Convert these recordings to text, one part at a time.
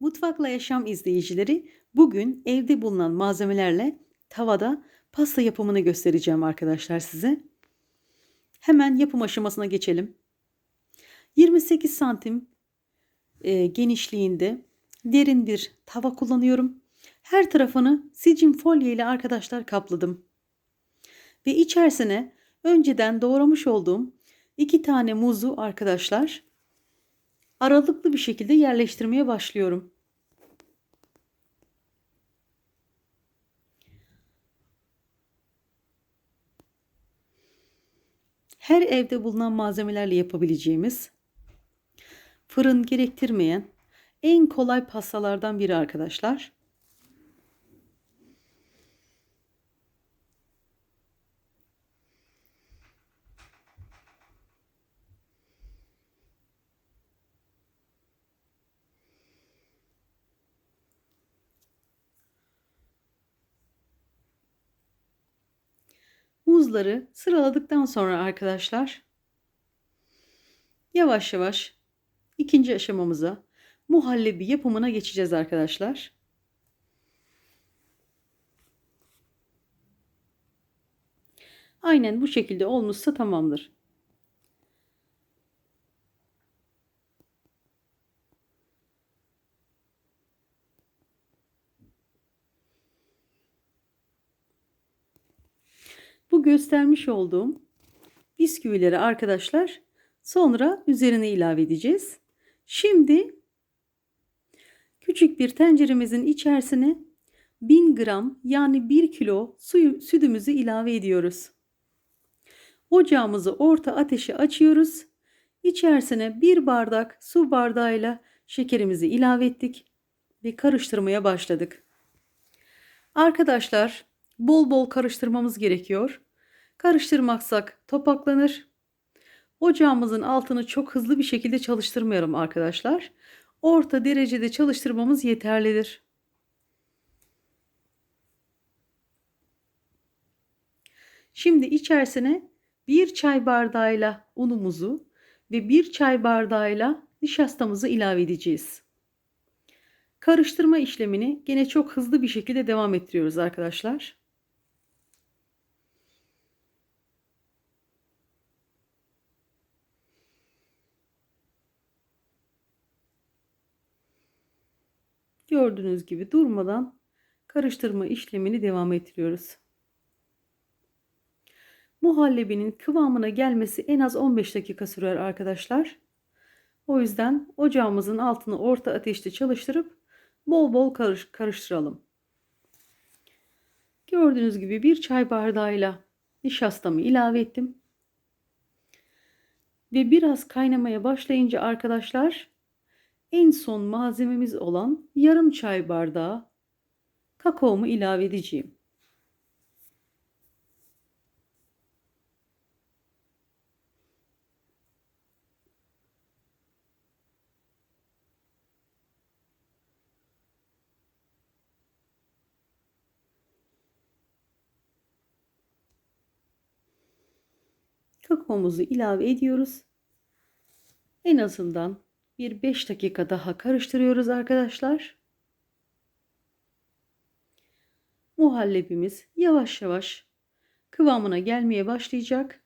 Mutfakla Yaşam izleyicileri bugün evde bulunan malzemelerle tavada pasta yapımını göstereceğim arkadaşlar size. Hemen yapım aşamasına geçelim. 28 santim e, genişliğinde derin bir tava kullanıyorum. Her tarafını sicim folye ile arkadaşlar kapladım. Ve içerisine önceden doğramış olduğum iki tane muzu arkadaşlar aralıklı bir şekilde yerleştirmeye başlıyorum. Her evde bulunan malzemelerle yapabileceğimiz, fırın gerektirmeyen en kolay pastalardan biri arkadaşlar. Muzları sıraladıktan sonra arkadaşlar yavaş yavaş ikinci aşamamıza muhallebi yapımına geçeceğiz arkadaşlar. Aynen bu şekilde olmuşsa tamamdır. Bu göstermiş olduğum bisküvileri arkadaşlar sonra üzerine ilave edeceğiz. Şimdi küçük bir tenceremizin içerisine 1000 gram yani 1 kilo suyu, sütümüzü ilave ediyoruz. Ocağımızı orta ateşe açıyoruz. İçerisine bir bardak su bardağıyla şekerimizi ilave ettik ve karıştırmaya başladık. Arkadaşlar bol bol karıştırmamız gerekiyor. Karıştırmaksak topaklanır. Ocağımızın altını çok hızlı bir şekilde çalıştırmayalım arkadaşlar. Orta derecede çalıştırmamız yeterlidir. Şimdi içerisine bir çay bardağıyla unumuzu ve bir çay bardağıyla nişastamızı ilave edeceğiz. Karıştırma işlemini gene çok hızlı bir şekilde devam ettiriyoruz arkadaşlar. Gördüğünüz gibi durmadan karıştırma işlemini devam ettiriyoruz. Muhallebinin kıvamına gelmesi en az 15 dakika sürer arkadaşlar. O yüzden ocağımızın altını orta ateşte çalıştırıp bol bol karış karıştıralım. Gördüğünüz gibi bir çay bardağıyla nişastamı ilave ettim. Ve biraz kaynamaya başlayınca arkadaşlar en son malzememiz olan yarım çay bardağı kakaomu ilave edeceğim. Kakaomuzu ilave ediyoruz. En azından bir 5 dakika daha karıştırıyoruz arkadaşlar. Muhallebimiz yavaş yavaş kıvamına gelmeye başlayacak.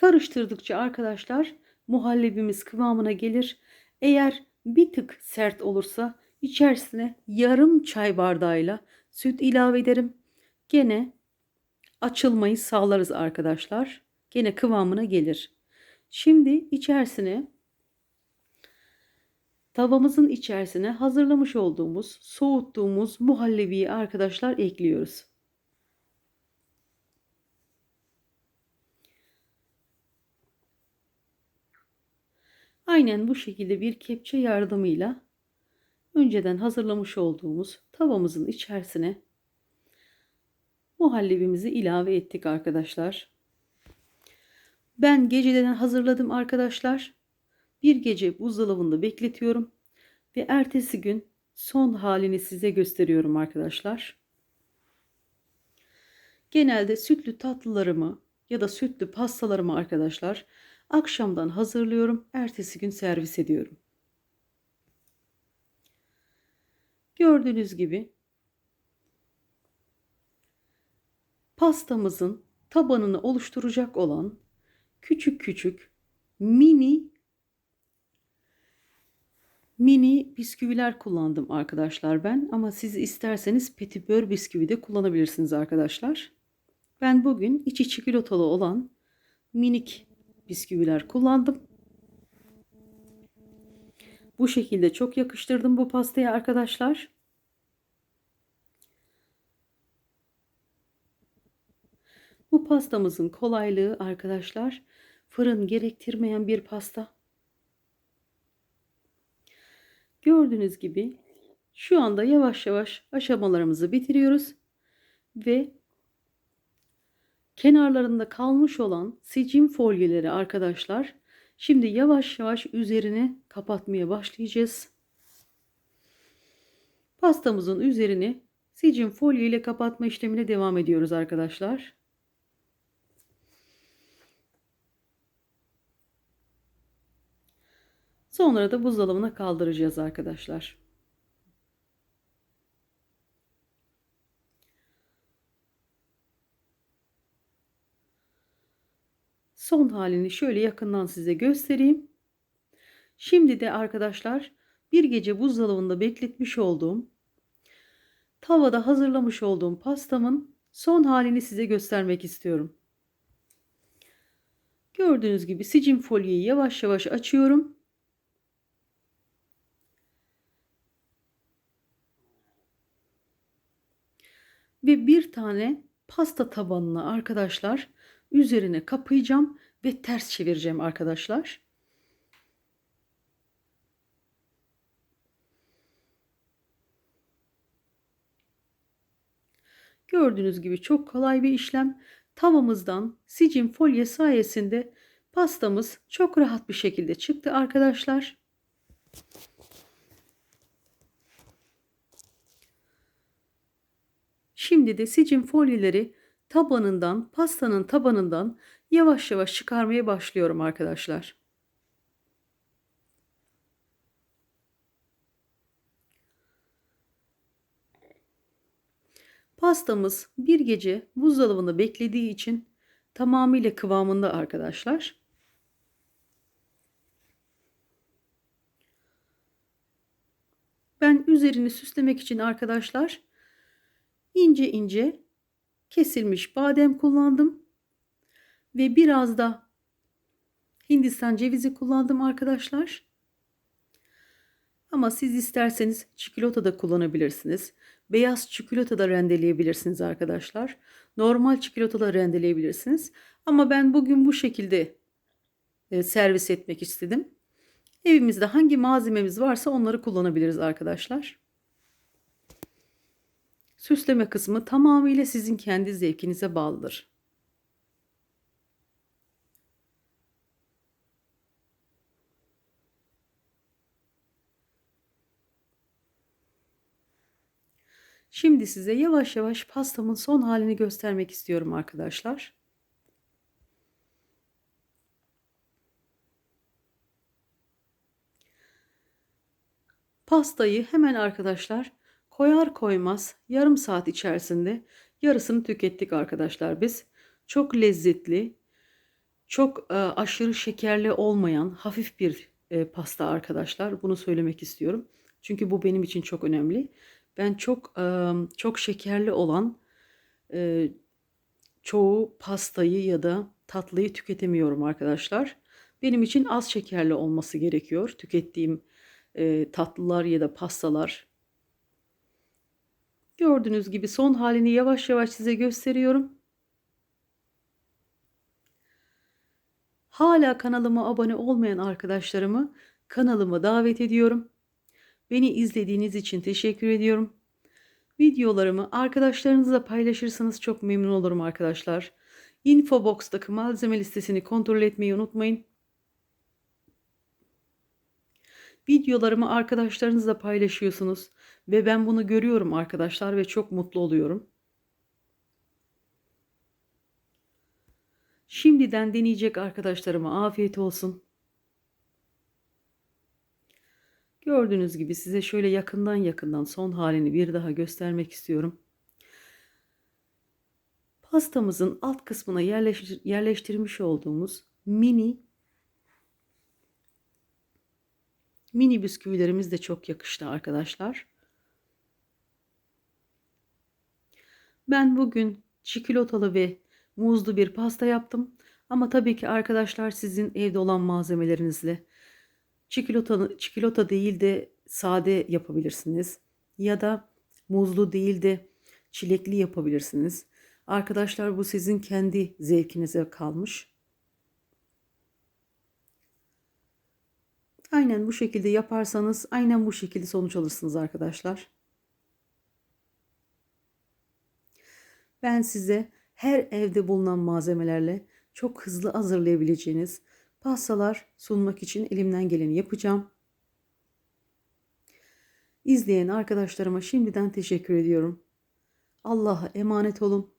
Karıştırdıkça arkadaşlar muhallebimiz kıvamına gelir. Eğer bir tık sert olursa içerisine yarım çay bardağıyla süt ilave ederim. Gene açılmayı sağlarız arkadaşlar gene kıvamına gelir. Şimdi içerisine tavamızın içerisine hazırlamış olduğumuz soğuttuğumuz muhallebiyi arkadaşlar ekliyoruz. Aynen bu şekilde bir kepçe yardımıyla önceden hazırlamış olduğumuz tavamızın içerisine muhallebimizi ilave ettik arkadaşlar. Ben geceden hazırladım arkadaşlar. Bir gece buzdolabında bekletiyorum. Ve ertesi gün son halini size gösteriyorum arkadaşlar. Genelde sütlü tatlılarımı ya da sütlü pastalarımı arkadaşlar Akşamdan hazırlıyorum. Ertesi gün servis ediyorum. Gördüğünüz gibi pastamızın tabanını oluşturacak olan küçük küçük mini mini bisküviler kullandım arkadaşlar ben ama siz isterseniz petibör bisküvi de kullanabilirsiniz arkadaşlar. Ben bugün içi çikolatalı olan minik bisküviler kullandım. Bu şekilde çok yakıştırdım bu pastayı arkadaşlar. Bu pastamızın kolaylığı arkadaşlar fırın gerektirmeyen bir pasta. Gördüğünüz gibi şu anda yavaş yavaş aşamalarımızı bitiriyoruz ve kenarlarında kalmış olan sicim folyeleri arkadaşlar şimdi yavaş yavaş üzerine kapatmaya başlayacağız. Pastamızın üzerini sicim folye ile kapatma işlemine devam ediyoruz arkadaşlar. Sonra da buzdolabına kaldıracağız arkadaşlar. Son halini şöyle yakından size göstereyim. Şimdi de arkadaşlar bir gece buzdolabında bekletmiş olduğum tavada hazırlamış olduğum pastamın son halini size göstermek istiyorum. Gördüğünüz gibi sicim folyeyi yavaş yavaş açıyorum. Ve bir tane pasta tabanını arkadaşlar üzerine kapayacağım ve ters çevireceğim arkadaşlar. Gördüğünüz gibi çok kolay bir işlem. Tavamızdan sicim folye sayesinde pastamız çok rahat bir şekilde çıktı arkadaşlar. Şimdi de sicim folyeleri tabanından, pastanın tabanından yavaş yavaş çıkarmaya başlıyorum arkadaşlar. Pastamız bir gece buzdolabında beklediği için tamamıyla kıvamında arkadaşlar. Ben üzerini süslemek için arkadaşlar ince ince kesilmiş badem kullandım. Ve biraz da Hindistan cevizi kullandım arkadaşlar. Ama siz isterseniz çikolata da kullanabilirsiniz. Beyaz çikolata da rendeleyebilirsiniz arkadaşlar. Normal çikolata da rendeleyebilirsiniz. Ama ben bugün bu şekilde e, servis etmek istedim. Evimizde hangi malzememiz varsa onları kullanabiliriz arkadaşlar. Süsleme kısmı tamamıyla sizin kendi zevkinize bağlıdır. Şimdi size yavaş yavaş pastamın son halini göstermek istiyorum arkadaşlar. Pastayı hemen arkadaşlar koyar koymaz yarım saat içerisinde yarısını tükettik arkadaşlar biz. Çok lezzetli, çok e, aşırı şekerli olmayan hafif bir e, pasta arkadaşlar. Bunu söylemek istiyorum. Çünkü bu benim için çok önemli. Ben çok e, çok şekerli olan e, çoğu pastayı ya da tatlıyı tüketemiyorum arkadaşlar. Benim için az şekerli olması gerekiyor. Tükettiğim e, tatlılar ya da pastalar. Gördüğünüz gibi son halini yavaş yavaş size gösteriyorum. Hala kanalıma abone olmayan arkadaşlarımı kanalıma davet ediyorum. Beni izlediğiniz için teşekkür ediyorum. Videolarımı arkadaşlarınızla paylaşırsanız çok memnun olurum arkadaşlar. Infobox'taki malzeme listesini kontrol etmeyi unutmayın. Videolarımı arkadaşlarınızla paylaşıyorsunuz ve ben bunu görüyorum arkadaşlar ve çok mutlu oluyorum. Şimdiden deneyecek arkadaşlarıma afiyet olsun. Gördüğünüz gibi size şöyle yakından yakından son halini bir daha göstermek istiyorum. Pastamızın alt kısmına yerleştir yerleştirmiş olduğumuz mini mini bisküvilerimiz de çok yakıştı arkadaşlar. Ben bugün çikolatalı ve muzlu bir pasta yaptım. Ama tabii ki arkadaşlar sizin evde olan malzemelerinizle çikolata, çikolata değil de sade yapabilirsiniz. Ya da muzlu değil de çilekli yapabilirsiniz. Arkadaşlar bu sizin kendi zevkinize kalmış. Aynen bu şekilde yaparsanız aynen bu şekilde sonuç alırsınız arkadaşlar. Ben size her evde bulunan malzemelerle çok hızlı hazırlayabileceğiniz pastalar sunmak için elimden geleni yapacağım. İzleyen arkadaşlarıma şimdiden teşekkür ediyorum. Allah'a emanet olun.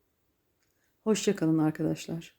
Hoşçakalın arkadaşlar.